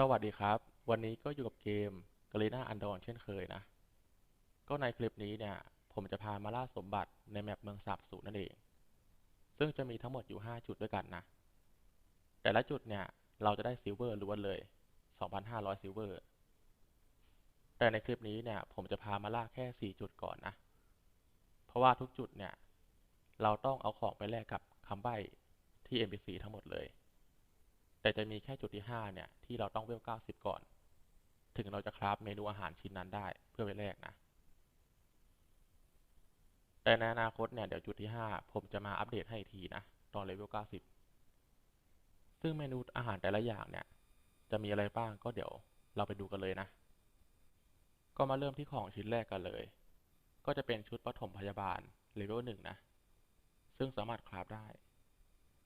สวัสดีครับ วันนี้ก็อยู่กับเกม Garena Undawn เช่นเคยนะ ก็ในคลิปนี้เนี่ย ผมจะพามาล่าสมบัติในแมปเมืองสาบสูนั่นเอง ซึ่งจะมีทั้งหมดอยู่ 5 จุดด้วยกันนะ แต่ละจุดเนี่ย เราจะได้ซิลเวอร์ล้วนเลย 2,500 ซิลเวอร์ แต่ในคลิปนี้เนี่ย ผมจะพามาล่าแค่ 4 จุดก่อนนะ เพราะว่าทุกจุดเนี่ย เราต้องเอาของไปแลกกับคำใบ้ที่ NPC ทั้งหมดเลย แต่จะมีแค่จุดที่5เนี่ย ที่เราต้องเวล90ก่อน ถึงเราจะคราฟเมนูอาหารชิ้นนั้นได้เพื่อไปแลกนะ แต่ในอนาคตเนี่ย เดี๋ยวจุดที่5ผมจะมาอัปเดตให้ทีนะ ตอนเลเวล90ซึ่งเมนูอาหารแต่ละอย่างเนี่ย จะมีอะไรบ้างก็เดี๋ยวเราไปดูกันเลยนะ ก็มาเริ่มที่ของชิ้นแรกกันเลย ก็จะเป็นชุดปฐมพยาบาลเลเวล1นะ ซึ่งสามารถคราฟได้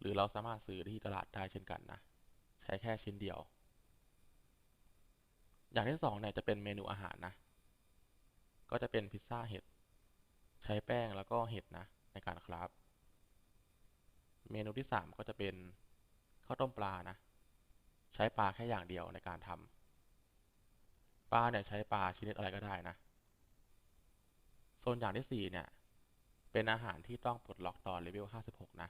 หรือเราสามารถซื้อที่ตลาดได้เช่นกันนะ ใช้แค่ชิ้นเดียว อย่างที่สองเนี่ยจะเป็นเมนูอาหารนะ ก็จะเป็นพิซซ่าเห็ด ใช้แป้งแล้วก็เห็ดนะ ในการคราฟเมนูที่สามก็จะเป็นข้าวต้มปลานะ ใช้ปลาแค่อย่างเดียวในการทำปลาเนี่ยใช้ปลาชนิดอะไรก็ได้นะโซนอย่างที่สี่เนี่ย เป็นอาหารที่ต้องปลดล็อกตอนเลเวลห้าสิบหกนะ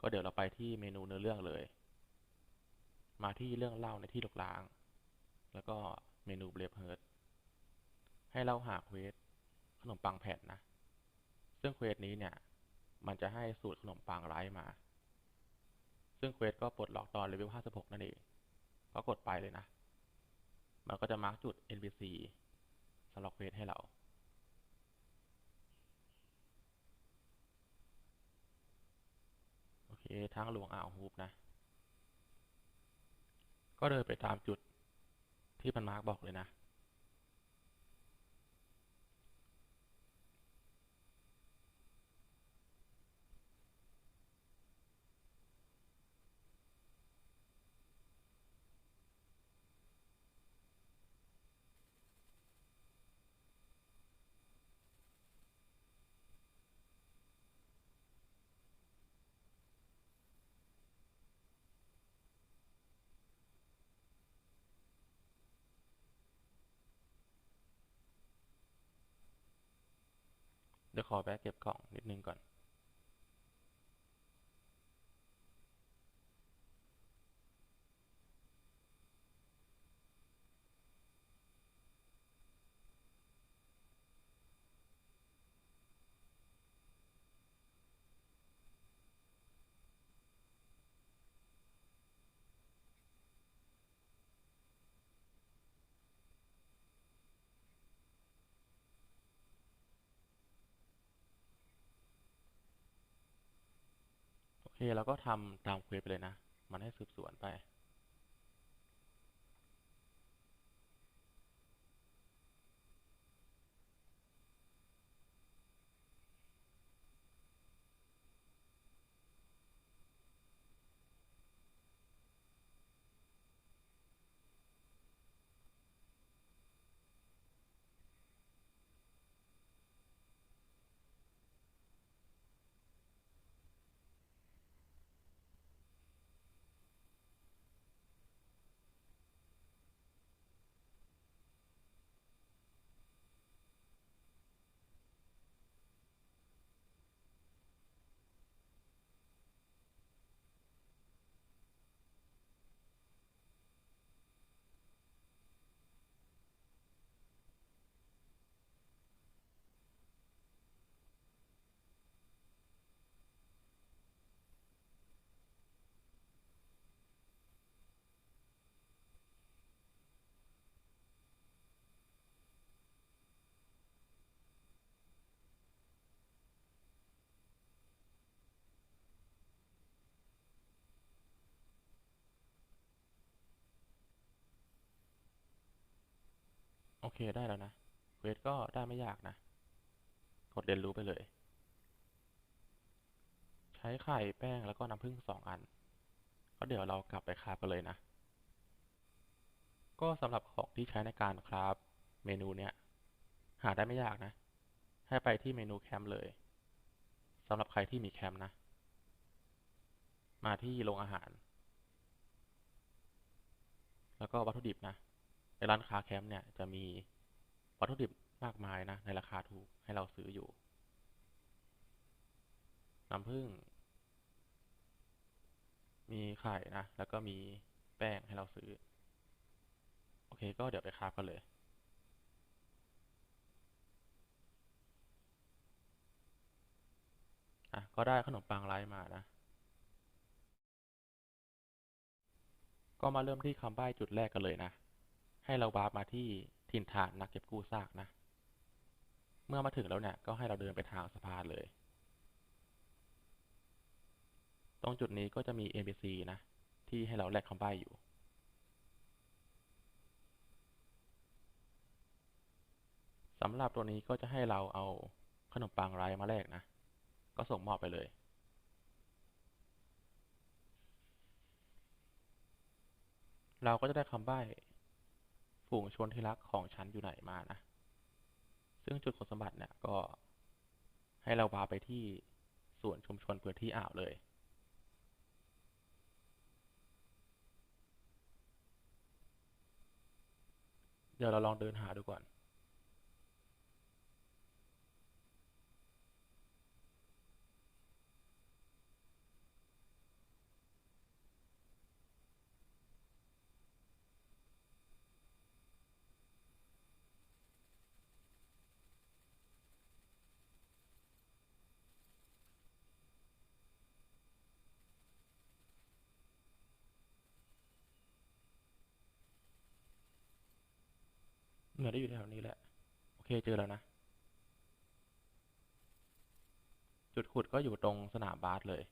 ก็เดี๋ยวเราไปที่เมนูเนื้อเรื่องเลย มาที่เรื่องเล่าในที่ลกล้าง แล้วก็เมนูเบรฟเฮิร์ตให้เราหาเควสขนมปังแผ่นนะ ซึ่งเควสนี้เนี่ย มันจะให้สูตรขนมปังไร้มา ซึ่งเควสก็ปลดล็อกตอนเลเวล56 นั่นเอง ก็กดไปเลยนะ มันก็จะมาร์กจุด NPC สำหรับเควสให้เราโอเคทางหลวงอ่าวฮูปนะ ก็เดินไปตามจุดที่มันมาร์กบอกเลยนะ เดี๋ยวขอแวะเก็บกล่องนิดนึงก่อน เคเราก็ทำตามเควสไปเลยนะ มันให้สืบสวนไป เคได้แล้วนะเควสก็ได้ไม่ยากนะ กดเรียนรู้ไปเลย ใช้ไข่แป้งแล้วก็น้ำผึ้งสองอัน ก็เดี๋ยวเรากลับไปคราฟกันเลยนะ ก็สำหรับของที่ใช้ในการคราฟเมนูเนี้ย หาได้ไม่ยากนะ ให้ไปที่เมนูแคมป์เลยสำหรับใครที่มีแคมป์นะ มาที่โรงอาหาร แล้วก็วัตถุดิบนะ ในร้านค้าแคมป์เนี่ยจะมีวัตถุดิบมากมายนะในราคาถูกให้เราซื้ออยู่ น้ำผึ้ง มีไข่นะ แล้วก็มีแป้งให้เราซื้อ โอเค ก็เดี๋ยวไปคราฟกันเลยอะก็ได้ขนมปังไร้มานะ ก็มาเริ่มที่คำใบ้จุดแรกกันเลยนะ ให้เราวาร์ปมาที่ถิ่นฐานนักเก็บกู้ซากนะ เมื่อมาถึงแล้วเนี่ย ก็ให้เราเดินไปทางสะพานเลย ตรงจุดนี้ก็จะมี NPC นะ ที่ให้เราแลกคำใบ้อยู่ สำหรับตัวนี้ก็จะให้เราเอาขนมปังไรมาแลกนะ ก็ส่งมอบไปเลยเราก็จะได้คำใบ้ ฝูงชนที่รักของฉันอยู่ไหนมานะ ซึ่งจุดคุณสมบัติเนี่ยก็ให้เราพาไปที่ส่วนชุมชนพื้นที่อ่าวเลย เดี๋ยวเราลองเดินหาดูก่อน เหมือนได้อยู่แถวนี้แหละ โอเคเจอแล้วนะ จุดขุดก็อยู่ตรงสนามบาสเลย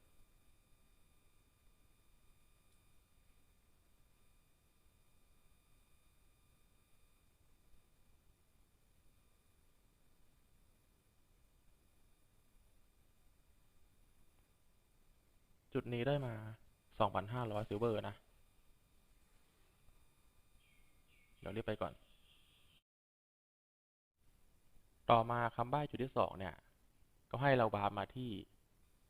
จุดนี้ได้มา 2,500ซิลเวอร์นะ เดี๋ยวรีบไปก่อน ต่อมาคำใบ้จุดที่สองเนี่ย ก็ให้เราวาร์มาที่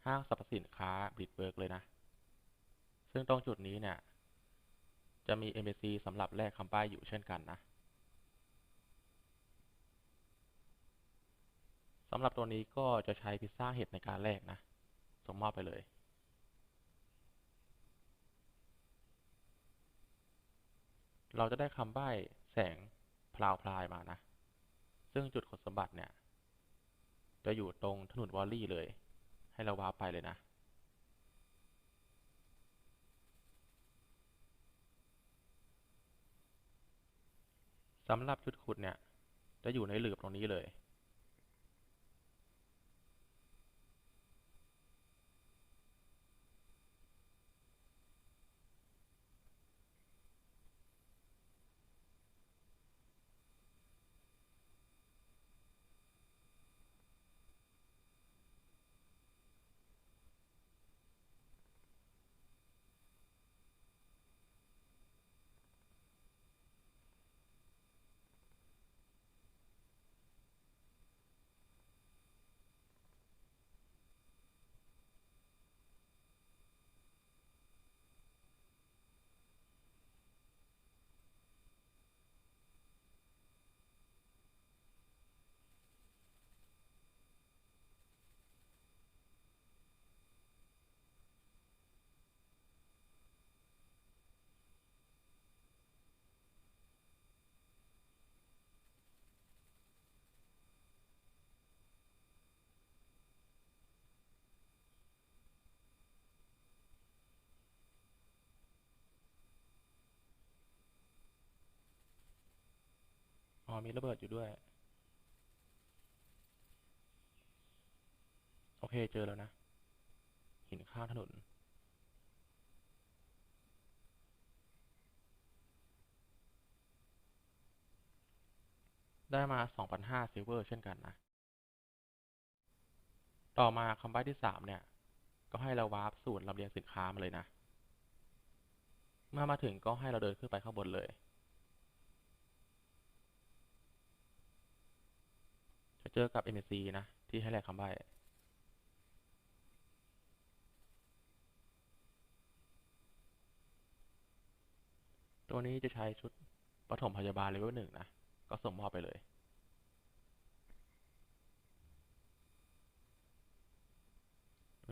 ห้างสรรพสินค้าบริดเบิร์กเลยนะ ซึ่งตรงจุดนี้เนี่ย จะมี NPC สำหรับแลกคำใบ้อยู่เช่นกันนะสำหรับตัวนี้ก็จะใช้พิซซ่าเห็ดในการแลกนะ ส่งมอบไปเลยเราจะได้คำใบ้แสงพลาวพลายมานะ ซึ่งจุดขดสมบัติเนี่ย จะอยู่ตรงถนนวอลลี่เลย ให้เราวาไปเลยนะสำหรับจุดขุดเนี่ย จะอยู่ในหลืบตรงนี้เลย อ๋อมีระเบิดอยู่ด้วย โอเคเจอแล้วนะ หินข้างถนน ได้มา 2,500ซิลเวอร์เช่นกันนะ ต่อมาคำใบ้ที่สามเนี่ย ก็ให้เราวาร์ปศูนย์ลำเลียงสินค้ามาเลยนะ เมื่อมาถึงก็ให้เราเดินขึ้นไปข้างบนเลย จะ เจอกับ NPC นะ ที่ให้แลกคำใบ้ตัวนี้จะใช้ชุดปฐมพยาบาลเลเวลหนึ่งนะ ก็ส่งมอบไปเลย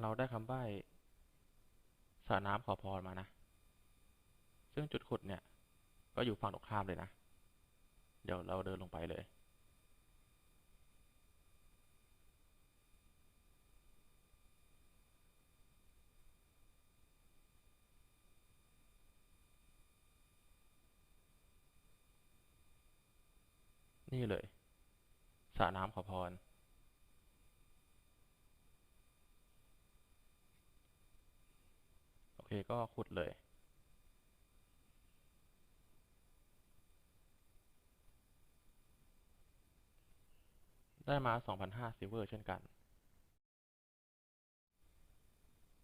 เราได้คำใบ้สระน้ำขอพรมานะ ซึ่งจุดขุดเนี่ย ก็อยู่ฝั่งตรงข้ามเลยนะ เดี๋ยวเราเดินลงไปเลย นี่เลยสระน้ำขอพร โอเคก็ขุดเลย ได้มา 2,500ซิลเวอร์เช่นกัน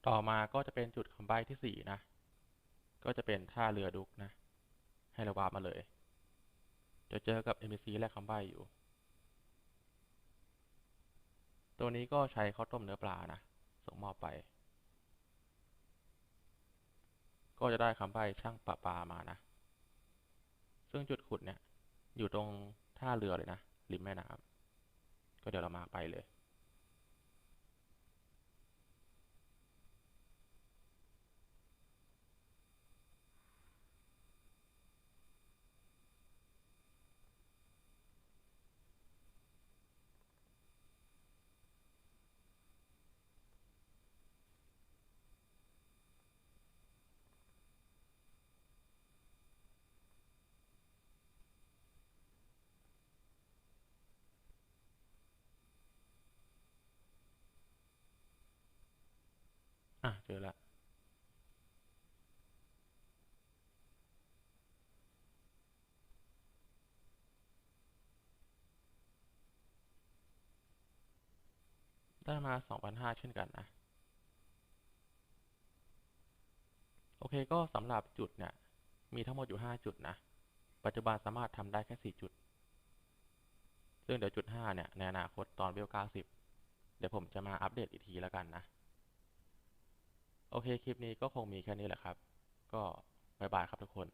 ต่อมาก็จะเป็นจุดคำใบ้ที่ 4 นะ ก็จะเป็นท่าเรือดุกนะ ให้เราวาร์ปมาเลย จะเจอกับ NPC และคำใบ้อยู่ ตัวนี้ก็ใช้ข้าวต้มเนื้อปลานะ ส่งมอบไป ก็จะได้คำใบ้ช่างประปามานะ ซึ่งจุดขุดเนี่ย อยู่ตรงท่าเรือเลยนะ ริมแม่น้ำก็เดี๋ยวเรามาไปเลย ได้มา 2,500 เช่นกันนะ โอเคก็สำหรับจุดเนี่ย มีทั้งหมดอยู่ 5 จุดนะ ปัจจุบันสามารถทำได้แค่ 4 จุด ซึ่งเดี๋ยวจุด 5 เนี่ย ในอนาคตตอนเวล90 เดี๋ยวผมจะมาอัปเดตอีกทีแล้วกันนะ โอเค คลิปนี้ก็คงมีแค่นี้แหละครับ ก็บายบายครับทุกคน